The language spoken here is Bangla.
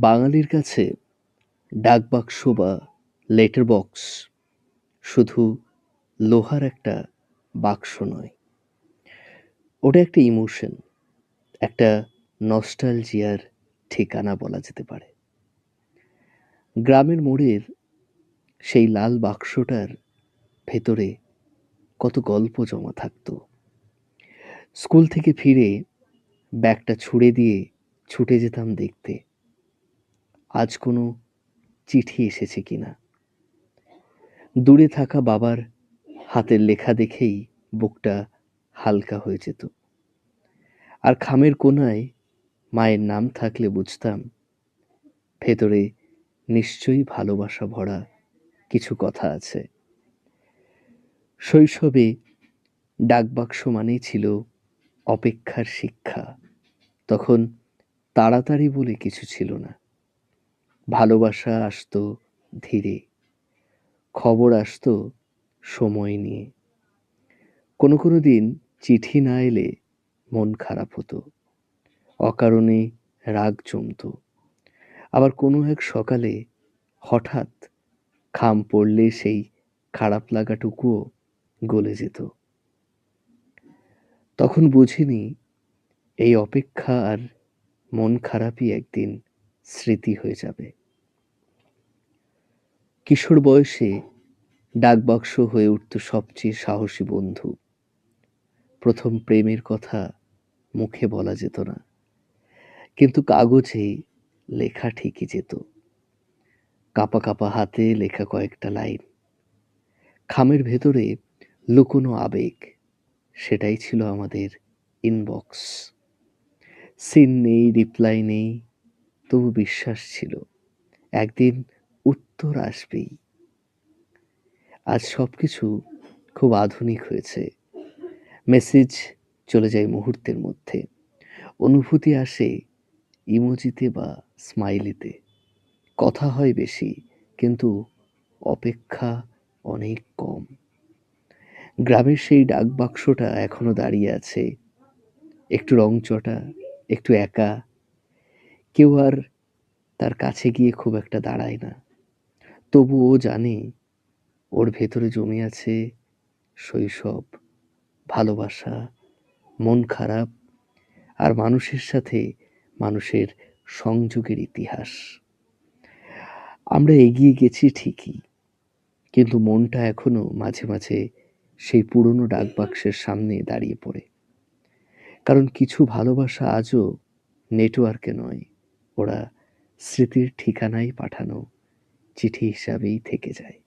বাঙালির কাছে ডাকবাক্স বা লেটার বক্স শুধু লোহার একটা বাক্স নয়। ওটা একটা ইমোশন, একটা নস্টালজিয়ার ঠিকানা বলা যেতে পারে। গ্রামের মোড়ের সেই লাল বাক্সটার ভেতরে কত গল্প জমা থাকতো। স্কুল থেকে ফিরে ব্যাগটা ছুঁড়ে দিয়ে ছুটে যেতাম দেখতে। আজ কোনো চিঠি এসেছে কিনা দূরে থাকা বাবার হাতের লেখা দেখেই বুকটা হালকা হয়ে যেত। আর খামের কোনায় মায়ের নাম থাকলে বুঝতাম, ভেতরে নিশ্চয়ই ভালোবাসা ভরা কিছু কথা আছে। শৈশবে ডাকবাক্স মানেই ছিল অপেক্ষার শিক্ষা, তখন তাড়াতাড়ি বলে কিছু ছিল না। ভালোবাসা আসতো ধীরে, খবর আসতো সময় নিয়ে। কোনো কোনো দিন চিঠি না এলে মন খারাপ হতো, অকারণে রাগ জমতো। আবার কোনো এক সকালে হঠাৎ খাম পড়লে সেই খারাপ লাগাটুকুও গলে যেত। তখন বুঝিনি এই অপেক্ষা আর মন খারাপই একদিন স্মৃতি হয়ে যাবে। কিশোর বয়সে ডাকবাক্স হয়ে উঠত সবচেয়ে সাহসী বন্ধু। প্রথম প্রেমের কথা মুখে বলা যেত না, কিন্তু কাগজে লেখা ঠিকই যেত। কাপা কাপা হাতে লেখা কয়েকটা লাইন। খামের ভেতরে লুকোনো আবেগ, সেটাই ছিল আমাদের ইনবক্স সিন নেই রিপ্লাই নেই তবু বিশ্বাস ছিল। একদিন উত্তর আসবেই। আজ সব কিছু খুব আধুনিক হয়েছে। মেসেজ চলে যায় মুহূর্তের মধ্যে। অনুভূতি আসে ইমোজিতে বা স্মাইলিতে। কথা হয় বেশি, কিন্তু অপেক্ষা অনেক কম। গ্রামের সেই ডাক বাক্সটা এখনও দাঁড়িয়ে আছে। একটু রংচটা একটু একা কেউ আর তার কাছে গিয়ে খুব একটা দাঁড়ায় না। তবু ও জানে ওর ভেতরে জমে আছে শৈশব, ভালোবাসা, মন খারাপ আর মানুষের সাথে মানুষের সংযোগের ইতিহাস। আমরা এগিয়ে গেছি ঠিকই, কিন্তু মনটা এখনও মাঝে মাঝে সেই পুরনো ডাকবাক্সের সামনে দাঁড়িয়ে পড়ে। কারণ কিছু ভালোবাসা আজও নেটওয়ার্কে নয় ওরা স্মৃতির ঠিকানায় পাঠানো চিঠি হিসাবেই থেকে যায়।